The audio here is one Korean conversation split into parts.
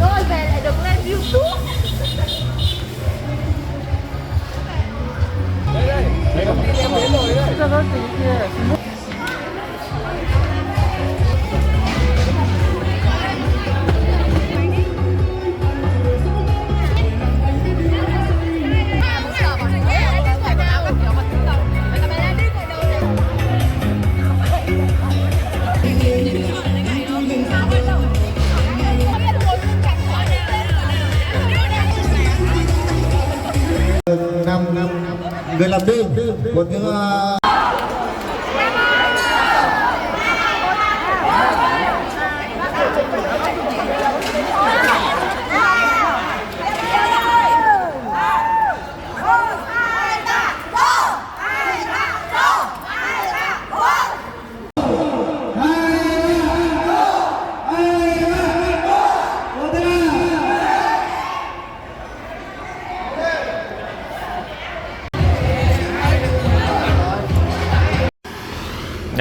ơi về lại được lên youtube đây đây. Đây có tin em đến rồi đấy 我听啊。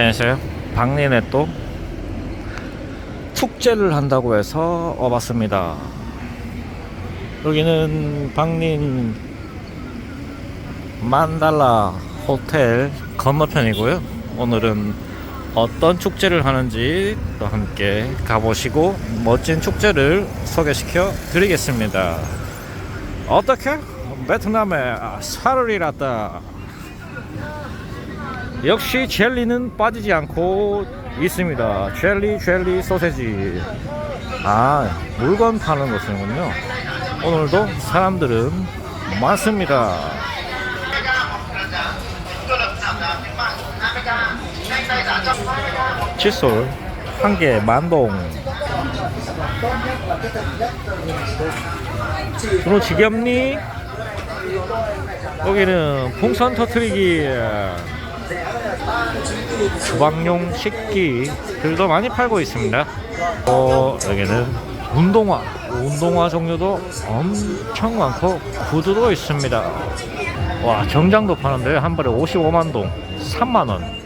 안녕하세요. 박린에 또 축제를 한다고 해서 와봤습니다. 여기는 박린 만달라 호텔 건너편이고요. 오늘은 어떤 축제를 하는지 또 함께 가보시고 멋진 축제를 소개시켜 드리겠습니다. 어떻게? 베트남에 사르리라다 역시 젤리는 빠지지 않고 있습니다. 젤리, 젤리, 소세지. 아, 물건 파는 곳이군요. 오늘도 사람들은 많습니다. 칫솔 한 개 만동. 준호 지겹니? 여기는 풍선 터트리기 주방용 식기들도 많이 팔고 있습니다. 어, 여기는 운동화, 운동화 종류도 엄청 많고 구두도 있습니다. 와, 정장도 파는데요. 한 벌에 55만 동, 3만 원.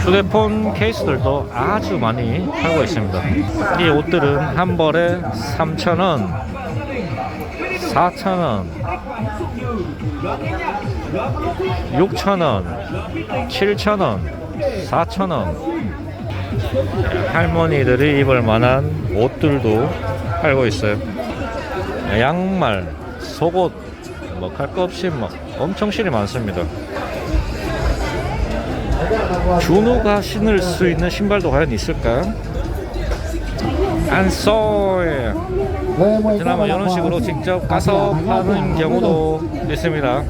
휴대폰 케이스들도 아주 많이 팔고 있습니다. 이 옷들은 한 벌에 3,000원, 4,000원, 6,000원, 7,000원, 4,000원. 할머니들이 입을 만한 옷들도 팔고 있어요. 양말, 속옷, 뭐 갈 거 없이 뭐 엄청 실이 많습니다. 준호가 신을 수 있는 신발도 과연 있을까? 안 써요. Lê Mười 베트남은 이런 식으로 직접 가서 파는 경우도 있습니다.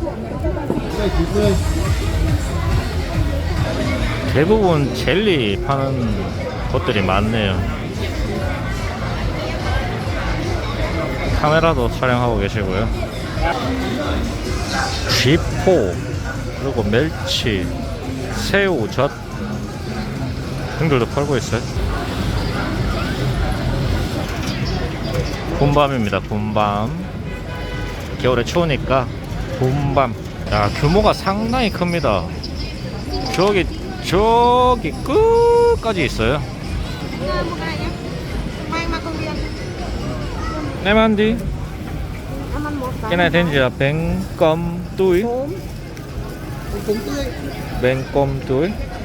대부분 젤리 파는 곳들이 많네요. 카메라도 촬영하고 계시고요. 쥐포, 그리고 멸치, 새우, 젓 등들도 팔고 있어요. 군밤입니다. 군밤. 겨울에 추우니까 군밤. 야, 규모가 상당히 큽니다. 저기 저기 끝까지 있어요. 네만디.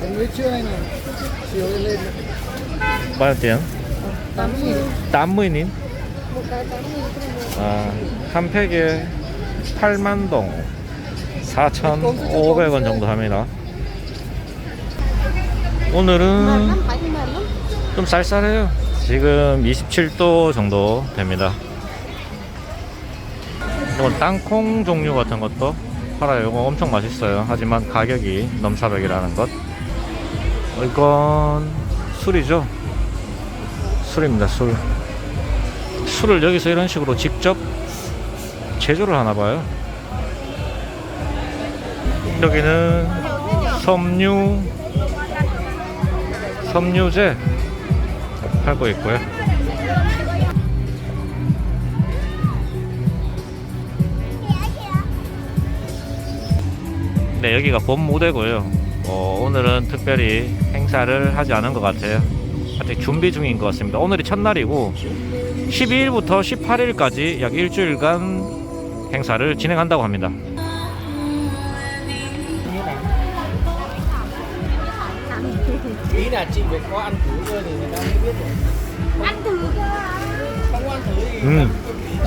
Bánh mới trưa này này Chiều lên lên Bao tiền? Tám nghìn 80님. Một cái tám nghìn cái này 아, 한 팩에 8만 동. 4,500원 정도 합니다. 오늘은 좀 쌀쌀해요. 지금 27도 정도 됩니다. 땅콩 종류 같은 것도 팔아요. 이거 엄청 맛있어요. 하지만 가격이 넘사벽이라는 것. 어, 이건 술이죠. 술입니다. 술. 술을 여기서 이런 식으로 직접 제조를 하나 봐요. 여기는 섬유 섬유제 팔고 있고요. 네, 여기가 본 무대고요. 어, 오늘은 특별히 행사를 하지 않은 것 같아요. 아직 준비 중인 것 같습니다. 오늘이 첫날이고 12일부터 18일까지 약 일주일간 행사를 진행한다고 합니다. Ý là chị phải có ăn thử cơ thì người ta mới biết được Ăn thử cơ không ăn thử thì 음,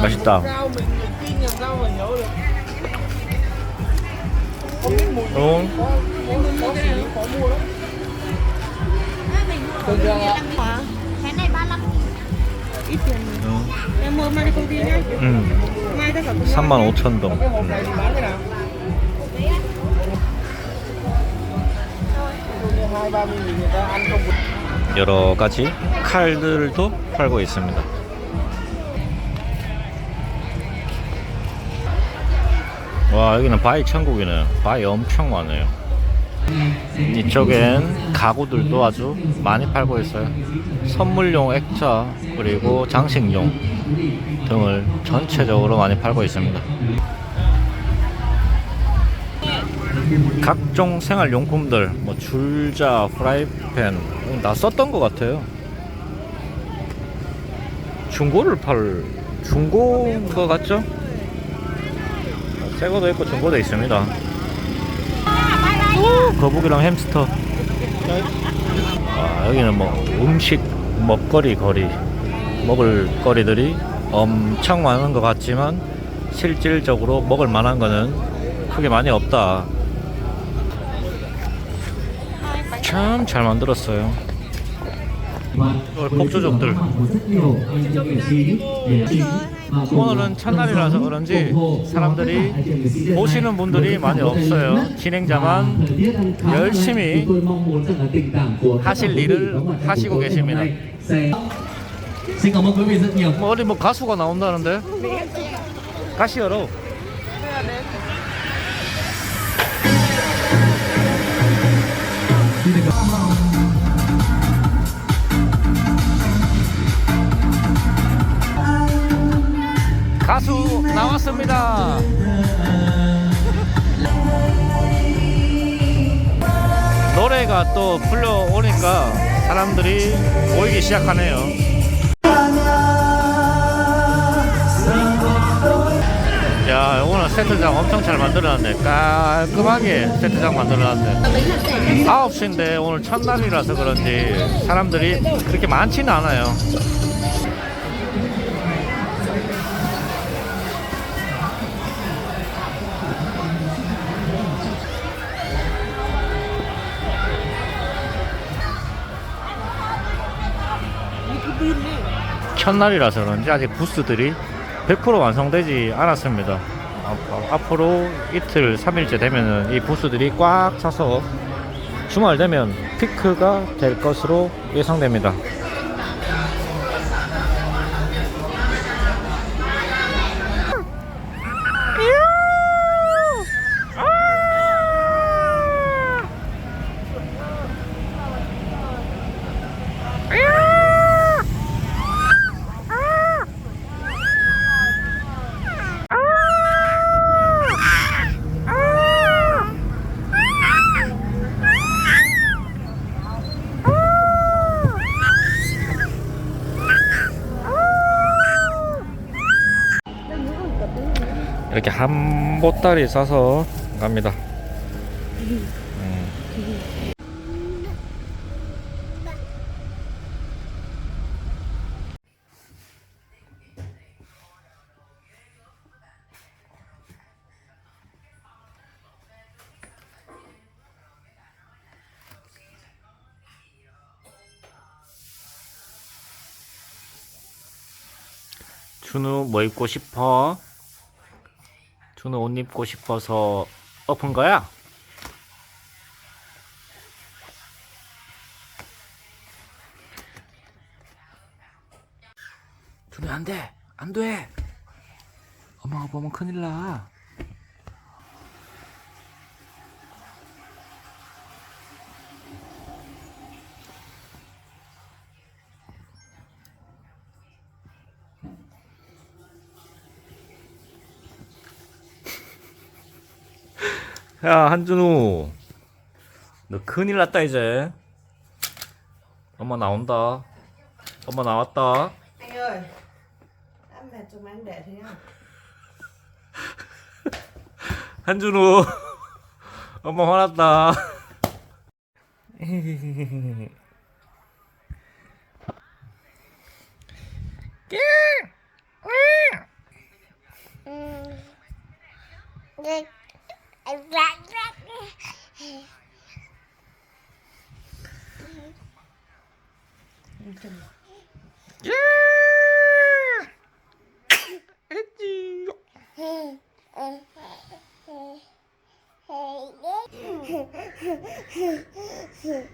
맛있다. sao mình mình tin làm sao mà nhớ được không biết mùi 어, có có có gì có mua đó thường thường ạ Cái này 35 Ít tiền 음, Em mua mai công ty nhé 음, Mai tất cả cùng 35,000동. cái hộp này thì bán thế nào 여러 가지 칼들도 팔고 있습니다. 와 여기는 바위 천국이네. 바위 엄청 많아요. 이쪽엔 가구들도 아주 많이 팔고 있어요. 선물용 액자 그리고 장식용 등을 전체적으로 많이 팔고 있습니다. 각종 생활용품들, 뭐 줄자, 프라이팬 다 썼던 것 같아요. 중고를 팔 중고인 것 같죠? 새 거도 있고 중고도 있습니다. 오, 거북이랑 햄스터. 아, 여기는 뭐 음식 먹거리 거리 먹을 거리들이 엄청 많은 것 같지만 실질적으로 먹을 만한 거는 크게 많이 없다. 참 잘 만들었어요. 폭주족들. 오늘은 첫날이라서 그런지 사람들이 보시는 분들이 많이 없어요. 진행자만 열심히 하실 일을 하시고 계십니다. 뭐 어디 뭐 가수가 나온다는데? 가시여로. 왔습니다. 노래가 또 풀려오니까 사람들이 모이기 시작하네요. 야, 오늘 세트장 엄청 잘 만들어놨네. 깔끔하게 세트장 만들어놨네. 9시인데 오늘 첫날이라서 그런지 사람들이 그렇게 많지는 않아요. 첫날이라서 그런지 아직 부스들이 100% 완성되지 않았습니다. 앞- 앞으로 이틀, 3일째 되면은 이 부스들이 꽉 차서 주말 되면 피크가 될 것으로 예상됩니다. 이렇게 한 보따리 싸서 갑니다. 음. 준우 뭐 입고 싶어? 준우 옷 입고 싶어서 엎은 거야? 준우 안 돼! 안 돼! 엄마가 보면 큰일 나. 야 한준우. 너 큰일 났다 이제. 엄마 나온다. 엄마 나왔다. 한준우. 엄마 화났다. 四